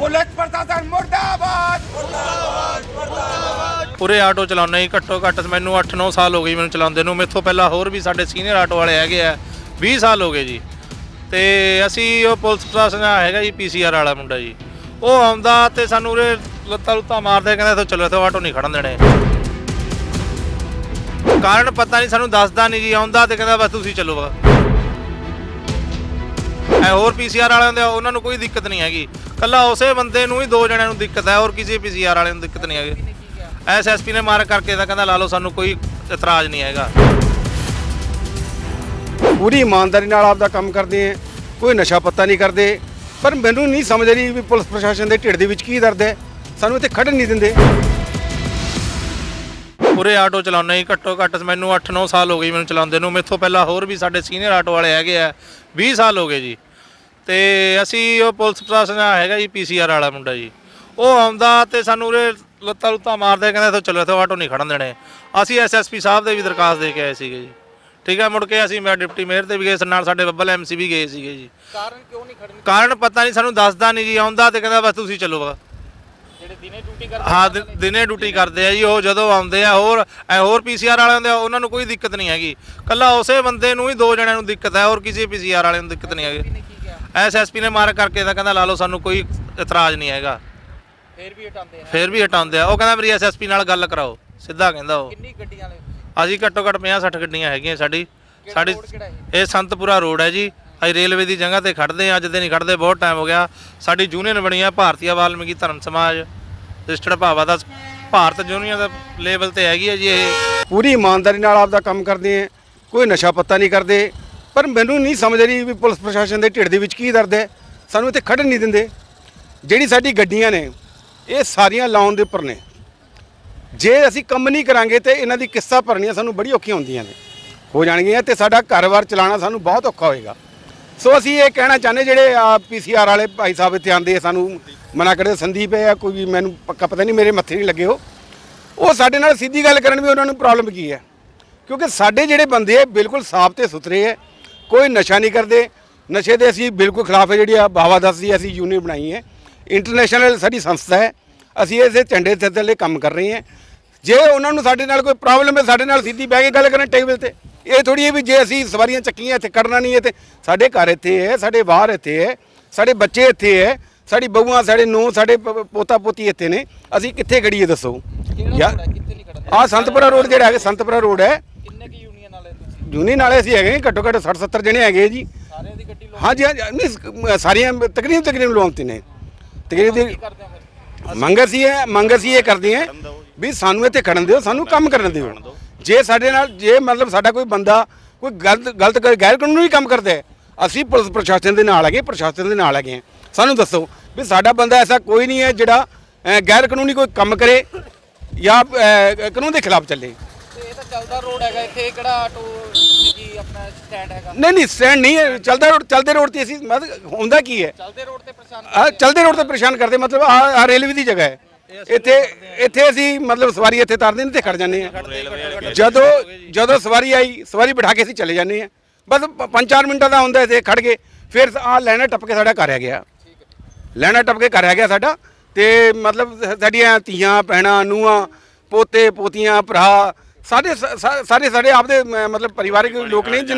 Police ਪ੍ਰਸ਼ਾਸਨ ਮੁਰਦਾਬਾਦ। ਪੂਰੇ ਆਟੋ ਚਲਾਉਂਦੇ ਹੀ ਘੱਟੋ ਘੱਟ ਮੈਨੂੰ 8-9 ਸਾਲ ਹੋ ਗਏ ਮੈਨੂੰ ਚਲਾਉਂਦੇ ਨੂੰ। ਮੇਥੋਂ ਪਹਿਲਾਂ ਹੋਰ ਵੀ ਸਾਡੇ ਸੀਨੀਅਰ ਆਟੋ ਵਾਲੇ ਹੈਗੇ ਆ 20 ਸਾਲ ਹੋ ਗਏ ਜੀ। ਤੇ ਅਸੀਂ ਉਹ ਪੁਲਿਸ ਪ੍ਰਸ਼ਾਸਨ ਹੈਗਾ ਜੀ ਪੀਸੀਆਰ ਵਾਲਾ ਮੁੰਡਾ ਜੀ। ਉਹ ਆਉਂਦਾ ਤੇ ਸਾਨੂੰ ਉਰੇ ਲੱਤਾਂ ਲੁੱਤਾਂ ਮਾਰਦੇ, ਕਹਿੰਦਾ ਇੱਥੋਂ ਚਲੋ, ਇੱਥੋਂ ਆਟੋ ਨਹੀਂ ਖੜਨ ਦੇਣੇ। ਕਾਰਨ ਪਤਾ ਨਹੀਂ, ਸਾਨੂੰ ਦੱਸਦਾ ਨਹੀਂ ਜੀ, ਆਉਂਦਾ ਤੇ ਕਹਿੰਦਾ ਬਸ ਤੁਸੀਂ ਚਲੋ ਵਾ ਐ ਹੋਰ ਪੀਸੀਆਰ ਵਾਲਿਆਂ ਦੇ ਉਹਨਾਂ ਨੂੰ ਕੋਈ ਦਿੱਕਤ ਨਹੀਂ ਹੈਗੀ। ਕੱਲਾ ਉਸੇ ਬੰਦੇ ਨੂੰ ਹੀ ਦੋ ਜਣਿਆਂ ਨੂੰ ਦਿੱਕਤ ਹੈ ਹੋਰ ਕਿਸੇ ਪੀਸੀਆਰ ਵਾਲਿਆਂ ਨੂੰ ਦਿੱਕਤ ਨਹੀਂ ਹੈਗੀ। ਐਸਐਸਪੀ ਨੇ ਮਾਰ ਕਰਕੇ ਤਾਂ ਕਹਿੰਦਾ ਲਾ ਲਓ ਸਾਨੂੰ ਕੋਈ ਇਤਰਾਜ਼ ਨਹੀਂ ਹੈਗਾ। ਪੂਰੀ ਇਮਾਨਦਾਰੀ ਨਾਲ ਆਪਦਾ ਕੰਮ ਕਰਦੇ ਹੈ ਕੋਈ ਨਸ਼ਾ ਪੱਤਾ ਨਹੀਂ ਕਰਦੇ। ਪਰ ਮੈਨੂੰ ਨਹੀਂ ਸਮਝ ਰਹੀ ਵੀ ਪੁਲਿਸ ਪ੍ਰਸ਼ਾਸਨ ਦੇ ਢਿੱਡ ਦੇ ਵਿੱਚ ਕੀ ਦਰਦ ਹੈ। ਸਾਨੂੰ ਇੱਥੇ ਖੜਨ ਨਹੀਂ ਦਿੰਦੇ। ਪੂਰੇ ਆਟੋ ਚਲਾਉਂਦੇ ਹੀ ਘੱਟੋ ਘੱਟ ਮੈਨੂੰ 8-9 ਸਾਲ ਹੋ ਗਏ ਮੈਨੂੰ ਚਲਾਉਂਦੇ ਨੂੰ। ਮੇਥੋਂ ਪਹਿਲਾਂ ਹੋਰ ਵੀ ਸਾਡੇ ਸੀਨੀਅਰ ਆਟੋ ਵਾਲੇ ਹੈਗੇ ਆ 20 ਸਾਲ ਹੋ ਗਏ ਜੀ। ਤੇ ਅਸੀਂ ਉਹ ਪੁਲਿਸ ਪ੍ਰਸ਼ਾਸਨ ਦਾ ਹੈਗਾ ਜੀ ਪੀਸੀਆਰ ਵਾਲਾ ਮੁੰਡਾ ਜੀ। ਉਹ ਆਉਂਦਾ ਤੇ ਸਾਨੂੰ ਉਰੇ ਲੱਤਾਂ ਲੁੱਤਾਂ ਮਾਰਦੇ ਕਹਿੰਦਾ ਇੱਥੋਂ ਚਲੋ ਇੱਥੋਂ ਆਟੋ ਨਹੀਂ ਖੜਨ ਦੇਣੇ। ਅਸੀਂ ਐਸਐਸਪੀ ਸਾਹਿਬ ਦੇ ਵੀ ਦਰਖਾਸਤ ਦੇ ਕੇ ਆਏ ਸੀਗੇ ਜੀ। ਠੀਕ ਹੈ ਮੁੜ ਕੇ ਅਸੀਂ ਮੈਂ ਡਿਪਟੀ ਮੇਅਰ ਤੇ ਵੀ ਗਏ ਨਾਲ ਸਾਡੇ ਬੱਬਲ ਐਮਸੀ ਵੀ ਗਏ ਸੀਗੇ ਜੀ। ਕਾਰਨ ਕਿਉਂ ਨਹੀਂ ਖੜਨ ਕਾਰਨ ਪਤਾ ਨਹੀਂ ਸਾਨੂੰ ਦੱਸਦਾ ਨਹੀਂ ਜੀ। ਆਉਂਦਾ ਤੇ ਕਹਿੰਦਾ ਬਸ ਤੁਸੀਂ ਚਲੋ ਵਾ ਜਿਹੜੇ ਦਿਨੇ ਡਿਊਟੀ ਕਰਦੇ ਹਾਂ ਦਿ- ਦਿਨੇ ਡਿਊਟੀ ਕਰਦੇ ਆ ਜੀ ਉਹ ਜਦੋਂ ਆਉਂਦੇ ਆ ਹੋਰ ਐ ਹੋਰ ਪੀਸੀਆਰ ਵਾਲਿਆਂ ਦੇ ਉਹਨਾਂ ਨੂੰ ਕੋਈ ਦਿੱਕਤ ਨਹੀਂ ਹੈਗੀ। ਕੱਲਾ ਉਸੇ ਬੰਦੇ ਨੂੰ ਹੀ ਦੋ ਜਣਿਆਂ ਨੂੰ ਦਿੱਕਤ ਹੈ ਹੋਰ ਕਿਸੇ ਪੀਸੀਆਰ ਵਾਲਿਆਂ ਨੂੰ ਦਿੱਕਤ ਨਹੀਂ ਹੈਗੀ। ਐਸਐਸਪੀ ਨੇ ਮਾਰ ਕਰਕੇ ਤਾਂ ਕਹਿੰਦਾ ਲਾ ਲਓ ਸਾਨੂੰ ਕੋਈ ਇਤਰਾਜ਼ ਨਹੀਂ ਹੈਗਾ। ਫੇਰ ਵੀ ਹਟਾਉਂਦੇ ਆ। ਫੇਰ ਵੀ ਹਟਾਉਂਦੇ ਆ। ਉਹ ਕਹਿੰਦਾ ਮੇਰੀ ਐਸਐਸਪੀ ਨਾਲ ਗੱਲ ਕਰਾਓ। ਸਿੱਧਾ ਕਹਿੰਦਾ ਉਹ। ਕਿੰਨੀ ਗੱਡੀਆਂ ਨੇ ਅਸੀਂ ਘੱਟੋ ਘੱਟ 50 60 ਗੱਡੀਆਂ ਹੈਗੀਆਂ ਸਾਡੀ। ਸਾਡੀ ਕਿਹੜਾ ਇਹ? ਇਹ ਸੰਤਪੁਰਾ ਰੋਡ ਹੈ ਜੀ। ਅਸੀਂ ਰੇਲਵੇ ਦੀ ਜਗ੍ਹਾ ਤੇ ਖੜਦੇ ਆ ਅੱਜ ਦੇ ਨਹੀਂ ਖੜਦੇ ਬਹੁਤ ਟਾਈਮ ਹੋ ਗਿਆ। ਸਾਡੀ ਯੂਨੀਅਨ ਬਣੀ ਆ ਭਾਰਤੀ ਵਾਲਮੀਕੀ ਧਰਮ ਸਮਾਜ। ਰਜਿਸਟਰਡ ਭਾਵਾ ਦਾ ਭਾਰਤ ਯੂਨੀਅਨ ਦਾ ਲੈਵਲ ਤੇ ਹੈਗੀ ਹੈ ਜੀ ਇਹ। ਪੂਰੀ ਇਮਾਨਦਾਰੀ ਨਾਲ ਆਪਦਾ ਕੰਮ ਕਰਦੇ ਹੈ ਕੋਈ ਨਸ਼ਾ ਪੱਤਾ ਨਹੀਂ ਕਰਦੇ। ਪਰ ਮੈਨੂੰ ਨਹੀਂ ਸਮਝ ਰਹੀ ਵੀ ਪੁਲਿਸ ਪ੍ਰਸ਼ਾਸਨ ਦੇ ਢਿੱਡ ਦੇ ਵਿੱਚ ਕੀ ਦਰਦ ਹੈ। ਸਾਨੂੰ ਇੱਥੇ ਖੜਨ ਨਹੀਂ ਦਿੰਦੇ। ਜਿਹੜੀ ਸਾਡੀ ਗੱਡੀਆਂ ਨੇ, ਇਹ ਸਾਰੀਆਂ ਲਾਉਣ ਦੇ ਉੱਪਰ ਨੇ। ਜੇ ਅਸੀਂ ਕੰਮ ਨਹੀਂ ਕਰਾਂਗੇ ਤੇ ਇਹਨਾਂ ਦੀ ਕਿੱਸਾ ਭਰਨੀਆਂ ਸਾਨੂੰ ਬੜੀ ਔਖੀਆਂ ਹੁੰਦੀਆਂ ਨੇ। ਹੋ ਜਾਣਗੀਆਂ ਤੇ ਸਾਡਾ ਘਰ-ਬਾਰ ਚਲਾਉਣਾ ਸਾਨੂੰ ਬਹੁਤ ਔਖਾ ਹੋਏਗਾ। ਸੋ ਅਸੀਂ ਇਹ ਕਹਿਣਾ ਚਾਹੁੰਦੇ ਜਿਹੜੇ ਆ ਪੀਸੀਆਰ ਵਾਲੇ ਭਾਈ ਸਾਹਿਬ ਇੱਥੇ ਆਂਦੇ ਸਾਨੂੰ ਮਨਾ ਕਰਦੇ ਸੰਦੀਪ ਹੈ ਜਾਂ ਕੋਈ ਵੀ, ਮੈਨੂੰ ਪੱਕਾ ਪਤਾ ਨਹੀਂ, ਮੇਰੇ ਮੱਥੇ ਨਹੀਂ ਲੱਗੇ ਉਹ। ਉਹ ਸਾਡੇ ਨਾਲ ਸਿੱਧੀ ਗੱਲ ਕਰਨ ਵੀ ਉਹਨਾਂ ਨੂੰ ਪ੍ਰੋਬਲਮ ਕੀ ਹੈ? ਕਿਉਂਕਿ ਸਾਡੇ ਜਿਹੜੇ ਬੰਦੇ ਆ ਬਿਲਕੁਲ ਸਾਫ਼ ਤੇ ਸੁਥਰੇ ਹੈ। ਕੋਈ ਨਸ਼ਾ ਨਹੀਂ ਕਰਦੇ। ਨਸ਼ੇ ਦੇ ਅਸੀਂ ਬਿਲਕੁਲ ਖਿਲਾਫ ਹੈ ਜਿਹੜੀ ਆ ਬਾਵਾ ਦੀ ਅਸੀਂ ਯੂਨੀਅਨ ਬਣਾਈ ਹੈ। ਇੰਟਰਨੈਸ਼ਨਲ ਸਾਡੀ ਸੰਸਥਾ ਹੈ। ਅਸੀਂ ਇਸੇ ਝੰਡੇ ਦੇ ਥੱਲੇ ਕੰਮ ਕਰ ਰਹੇ ਹਾਂ। ਜੇ ਉਹਨਾਂ ਨੂੰ ਸਾਡੇ ਨਾਲ ਕੋਈ ਪ੍ਰੋਬਲਮ ਹੈ ਸਾਡੇ ਨਾਲ ਸਿੱਧੀ ਬਹਿ ਕੇ ਗੱਲ ਕਰਨ ਟੇਬਲ ਤੇ। ਇਹ ਥੋੜੀ ਹੈ ਵੀ ਜੇ ਅਸੀਂ ਸਵਾਰੀਆਂ ਚੱਕੀਆਂ ਇੱਥੇ ਕਰਨਾ ਨਹੀਂ ਹੈ ਤੇ ਸਾਡੇ ਘਰ ਇੱਥੇ ਹੈ ਸਾਡੇ ਬਾਹਰ ਇੱਥੇ ਹੈ ਸਾਡੇ ਬੱਚੇ ਇੱਥੇ ਹੈ ਸਾਡੀ ਬਹੂਆਂ ਸਾਡੇ ਨੂੰਹ ਸਾਡੇ ਪੋਤਾ ਪੋਤੀ ਇੱਥੇ ਨੇ। ਅਸੀਂ ਕਿੱਥੇ ਖੜੀਏ ਦੱਸੋ? ਯਾਰ ਹੈ? ਆ ਸੰਤਪੁਰਾ ਰੋਡ ਜਿਹੜਾ ਹੈਗਾ ਸੰਤਪੁਰਾ ਰੋਡ ਹੈ ਕਿੰਨੇ ਕੀ ਯੂਨੀਅਨ ਵਾਲੇ ਤੁਸੀਂ ਯੂਨੀਅਨ ਵਾਲੇ ਅਸੀਂ ਹੈਗੇ ਘੱਟੋ ਘੱਟ 60 70 ਜਣੇ ਹੈਗੇ ਜੀ। ਸਾਰਿਆਂ ਦੀ ਗੱਡੀ ਹਾਂਜੀ ਹਾਂਜੀ ਨਹੀਂ ਸਾਰੀਆਂ ਤਕਰੀਬਨ ਤਕਰੀਬਨ ਲਵਾਉਂਦੇ ਨੇ। ਤਕਰੀਬਨ ਮੰਗ ਅਸੀਂ ਇਹ ਮੰਗ ਅਸੀਂ ਇਹ ਕਰਦੇ ਹਾਂ ਵੀ ਸਾਨੂੰ ਇੱਥੇ ਖੜਨ ਦਿਓ ਸਾਨੂੰ ਕੰਮ ਕਰਨ ਦਿਓ। ਜੇ ਸਾਡੇ ਨਾਲ ਜੇ ਮਤਲਬ ਸਾਡਾ ਕੋਈ ਬੰਦਾ ਕੋਈ ਗਲਤ ਗਲਤ ਗੈਰ ਕਾਨੂੰਨੀ ਕੰਮ ਕਰਦਾ ਹੈ ਅਸੀਂ ਪੁਲਿਸ ਪ੍ਰਸ਼ਾਸਨ ਦੇ ਨਾਲ ਹੈਗੇ ਪ੍ਰਸ਼ਾਸਨ ਦੇ ਨਾਲ ਹੈਗੇ ਸਾਨੂੰ ਦੱਸੋ ਵੀ ਸਾਡਾ ਬੰਦਾ ਐਸਾ ਕੋਈ ਨਹੀਂ ਹੈ ਜਿਹੜਾ ਗੈਰ ਕਾਨੂੰਨੀ ਕੋਈ ਕੰਮ ਕਰੇ ਜਾਂ ਕਾਨੂੰਨ ਦੇ ਖਿਲਾਫ ਚੱਲੇ। ਇਹ ਤਾਂ ਚੱਲਦਾ ਰੋਡ ਹੈਗਾ ਇੱਥੇ ਕਿਹੜਾ ਆਟੋ ਆਪਣਾ ਸਟੈਂਡ ਹੈਗਾ। ਨਹੀਂ ਨਹੀਂ ਸਟੈਂਡ ਨਹੀਂ ਹੈ ਚੱਲਦਾ ਰੋਡ ਚੱਲਦੇ ਰੋਡ ਤੇ ਅਸੀਂ ਮਤਲਬ ਹੁੰਦਾ ਕੀ ਹੈ? ਚੱਲਦੇ ਰੋਡ ਤੇ ਪਰੇਸ਼ਾਨ ਆ ਚਲਦੇ ਰੋਡ ਤੇ ਪਰੇਸ਼ਾਨ ਕਰਦੇ ਮਤਲਬ ਆ ਰੇਲਵੇ ਦੀ ਜਗ੍ਹਾ ਹੈ। ਇੱਥੇ ਇੱਥੇ ਅਸੀਂ ਮਤਲਬ ਸਵਾਰੀ ਇੱਥੇ ਤਾਰਦੇ ਨੇ ਤੇ ਖੜ ਜਾਂਦੇ ਆ ਜਦੋਂ ਜਦੋਂ ਸਵਾਰੀ ਆਈ ਸਵਾਰੀ ਬਿਠਾ ਕੇ ਅਸੀਂ ਚਲੇ ਜਾਂਦੇ ਆ ਬਸ 5-4 ਮਿੰਟਾਂ ਦਾ ਹੁੰਦਾ ਇੱਥੇ ਖੜ ਕੇ। ਫਿਰ ਆ ਲੈਣਾ ਟੱਪ ਕੇ ਸਾਡਾ ਘਰ ਆ ਗਿਆ। ਲੈਣਾ ਟੱਪ ਕੇ ਘਰ ਆ ਗਿਆ ਸਾਡਾ ਤੇ ਮਤਲਬ ਸਾਡੀਆਂ ਧੀਆਂ ਭੈਣਾਂ ਨੂੰਹਾਂ ਪੋਤੇ ਪੋਤੀਆਂ ਭਰਾ ਸਾਡੇ ਸ- ਸਾਰੇ ਸਾਡੇ ਆਪਦੇ ਮਤਲਬ ਪਰਿਵਾਰਿਕ ਲੋਕ ਨੇ ਜਿਨ੍ਹਾਂ